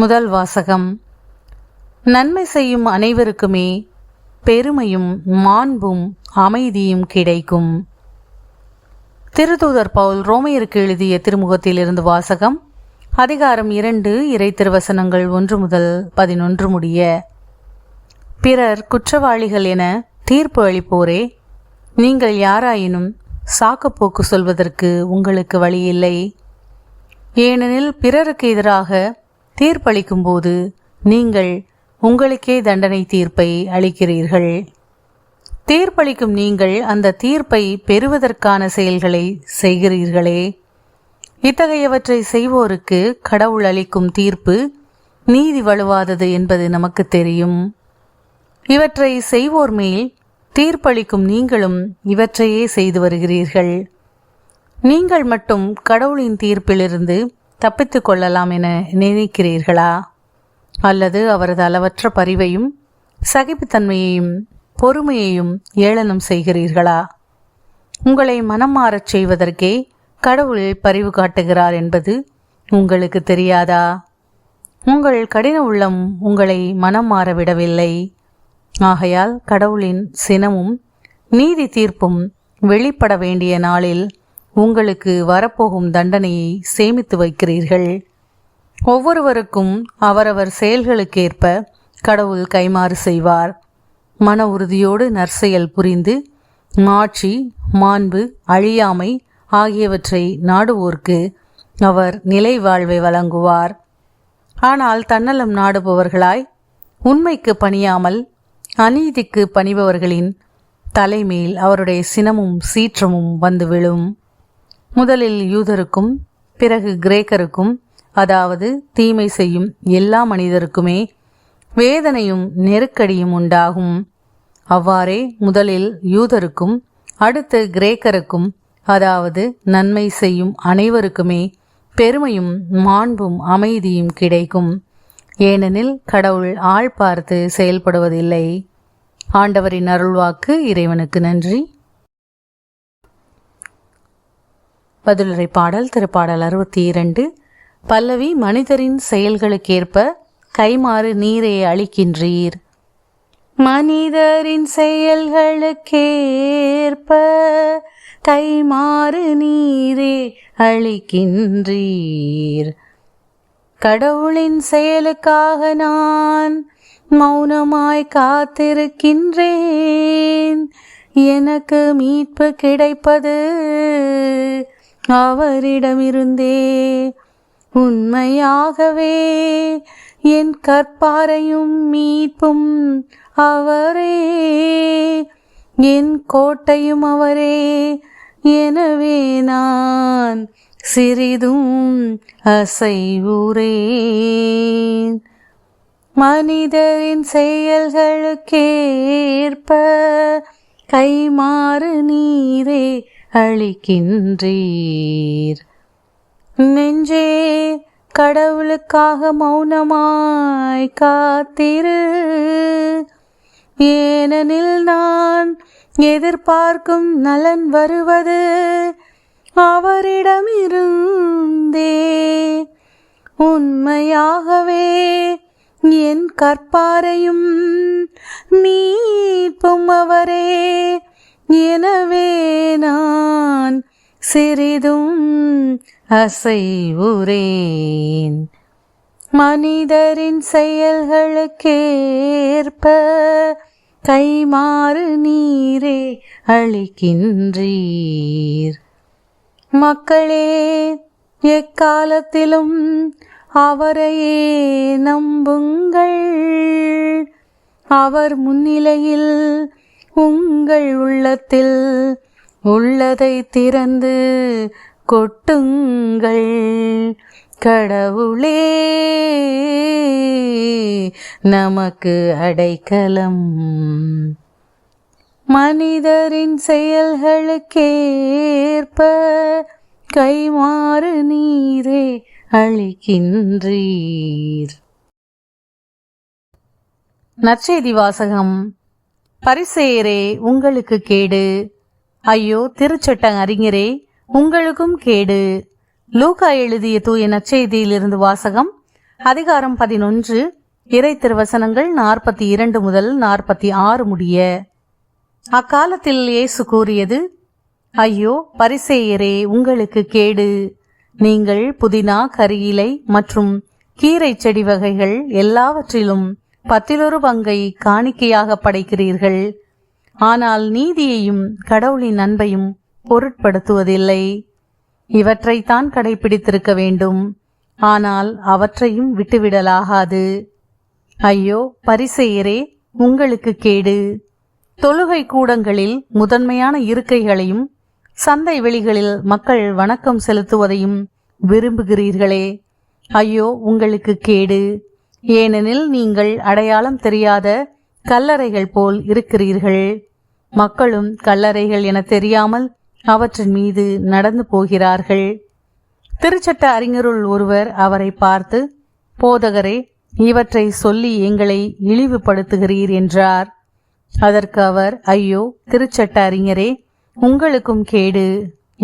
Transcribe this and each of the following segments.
முதல் வாசகம். நன்மை செய்யும் அனைவருக்குமே பெருமையும் மாண்பும் அமைதியும் கிடைக்கும். திருதூதர் பவுல் ரோமையருக்கு எழுதிய திருமுகத்தில் இருந்து வாசகம் அதிகாரம் இரண்டு இறை திருவசனங்கள் ஒன்று முதல் பதினொன்று முடிய. பிறர் குற்றவாளிகள் என தீர்ப்பு அளிப்போரே நீங்கள் யாராயினும் சாக்கப்போக்கு சொல்வதற்கு உங்களுக்கு வழியில்லை ஏனெனில் பிறருக்கு எதிராக தீர்ப்பளிக்கும் போது நீங்கள் உங்களுக்கே தண்டனை தீர்ப்பை அளிக்கிறீர்கள். தீர்ப்பளிக்கும் நீங்கள் அந்த தீர்ப்பை பெறுவதற்கான செயல்களை செய்கிறீர்களே. இத்தகையவற்றை செய்வோருக்கு கடவுள் அளிக்கும் தீர்ப்பு நீதி வலுவாதது என்பது நமக்கு தெரியும். இவற்றை செய்வோர் மேல் தீர்ப்பளிக்கும் நீங்களும் இவற்றையே செய்து வருகிறீர்கள். நீங்கள் மட்டும் கடவுளின் தீர்ப்பிலிருந்து தப்பித்து கொள்ளலாம் என நினைக்கிறீர்களா? அல்லது அவரது அளவற்ற பரிவையும் சகிப்புத்தன்மையையும் பொறுமையையும் ஏளனம் செய்கிறீர்களா? உங்களை மனம் மாறச் செய்வதற்கே கடவுள் பரிவு காட்டுகிறார் என்பது உங்களுக்கு தெரியாதா? உங்கள் கடின உள்ளம் உங்களை மனம் மாற விடவில்லை ஆகையால் கடவுளின் சினமும் நீதி தீர்ப்பும் வெளிப்பட வேண்டிய நாளில் உங்களுக்கு வரப்போகும் தண்டனையை சேமித்து வைக்கிறீர்கள். ஒவ்வொருவருக்கும் அவரவர் செயல்களுக்கேற்ப கடவுள் கைமாறு செய்வார். மன உறுதியோடு நற்செயல் புரிந்து மாட்சி மாண்பு அழியாமை ஆகியவற்றை நாடுவோர்க்கு அவர் நிலை வாழ்வை வழங்குவார். ஆனால் தன்னலம் நாடுபவர்களாய் உண்மைக்கு பணியாமல் அநீதிக்கு பணிபவர்களின் தலைமேல் அவருடைய சினமும் சீற்றமும் வந்து விழும். முதலில் யூதருக்கும் பிறகு கிரேக்கருக்கும் அதாவது தீமை செய்யும் எல்லா மனிதருக்குமே வேதனையும் நெருக்கடியும் உண்டாகும். அவ்வாறே முதலில் யூதருக்கும் அடுத்து கிரேக்கருக்கும் அதாவது நன்மை செய்யும் அனைவருக்குமே பெருமையும் மாண்பும் அமைதியும் கிடைக்கும். ஏனெனில் கடவுள் ஆள் பார்த்து செயல்படுவதில்லை. ஆண்டவரின் அருள்வாக்கு இறைவனுக்கு நன்றி. பதிலுரை பாடல் திருப்பாடல் அறுபத்தி இரண்டு பல்லவி மனிதரின் செயல்களுக்கேற்ப கைமாறு நீரை அளிக்கின்றீர். மனிதரின் செயல்களுக்கேற்ப கைமாறு நீரே அளிக்கின்றீர். கடவுளின் செயலுக்காக நான் மௌனமாய் காத்திருக்கின்றேன். எனக்கு மீட்பு கிடைப்பது அவரிடமிருந்தே. உண்மையாகவே என் கற்பாரையும் மீட்பும் அவரே. என் கோட்டையும் அவரே. எனவே நான் சிறிதும் அசைவுறேன். மனிதரின் செயல்களுக்கேற்ப கைமாறு நீரே அளிக்கின்றீர். நெஞ்சே கடவுளுக்காக மௌனமாய் காத்திரு. ஏனெனில் நான் எதிர்பார்க்கும் நலன் வருவது அவரிடமிருந்தே உண்மையாகவே என் கற்பாரையும் மீட்பும் அவரே எனவே சிறிதும் அசைவுரேன் மனிதரின் செயல்களுக்கேற்ப கைமாறு நீரே அளிக்கின்றீர். மக்களே எக்காலத்திலும் அவரையே நம்புங்கள். அவர் முன்னிலையில் உங்கள் உள்ளத்தில் உள்ளதை திறந்து கொட்டுங்கள். கடவுளே நமக்கு அடைக்கலம். மனிதரின் செயல்களுக்கேற்ப கைமாறு நீரே அளிக்கின்றீர். நற்செய்தி வாசகம் பரிசேரே உங்களுக்கு கேடு. ஐயோ திருச்சட்ட அறிஞரே உங்களுக்கும் கேடு. லூகா எழுதிய தூய நச்செய்தியிலிருந்து வாசகம் அதிகாரம் பதினொன்று இறை திருவசனங்கள் நாற்பத்தி இரண்டு முதல் நாற்பத்தி ஆறு முடிய. அக்காலத்தில் இயேசு கூறியது ஐயோ பரிசேயரே உங்களுக்கு கேடு. நீங்கள் புதினா கரியிலை மற்றும் கீரை செடி வகைகள் எல்லாவற்றிலும் பத்திலொரு பங்கை காணிக்கையாக படைக்கிறீர்கள். ஆனால் நீதியையும் கடவுளின் அன்பையும் பொருட்படுத்துவதில்லை. இவற்றைத்தான் கடைபிடித்திருக்க வேண்டும். ஆனால் அவற்றையும் விட்டுவிடலாகாது. ஐயோ பரிசெயரே உங்களுக்கு கேடு. தொழுகை கூடங்களில் முதன்மையான இருக்கைகளையும் சந்தை வெளிகளில் மக்கள் வணக்கம் செலுத்துவதையும் விரும்புகிறீர்களே. ஐயோ உங்களுக்கு கேடு. ஏனெனில் நீங்கள் அடையாளம் தெரியாத கல்லறைகள் போல் இருக்கிறீர்கள். மக்களும் கல்லறைகள் என தெரியாமல் அவற்றின் மீது நடந்து போகிறார்கள். திருச்சட்ட அறிஞருள் ஒருவர் அவரை பார்த்து போதகரே இவற்றை சொல்லி எங்களை இழிவுபடுத்துகிறீர் என்றார். அதற்கு அவர் ஐயோ திருச்சட்ட அறிஞரே உங்களுக்கும் கேடு.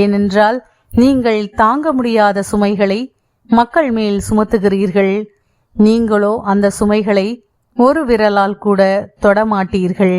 ஏனென்றால் நீங்கள் தாங்க முடியாத சுமைகளை மக்கள் மேல் சுமத்துகிறீர்கள். நீங்களோ அந்த சுமைகளை ஒரு விரலால் கூட தொடமாட்டீர்கள்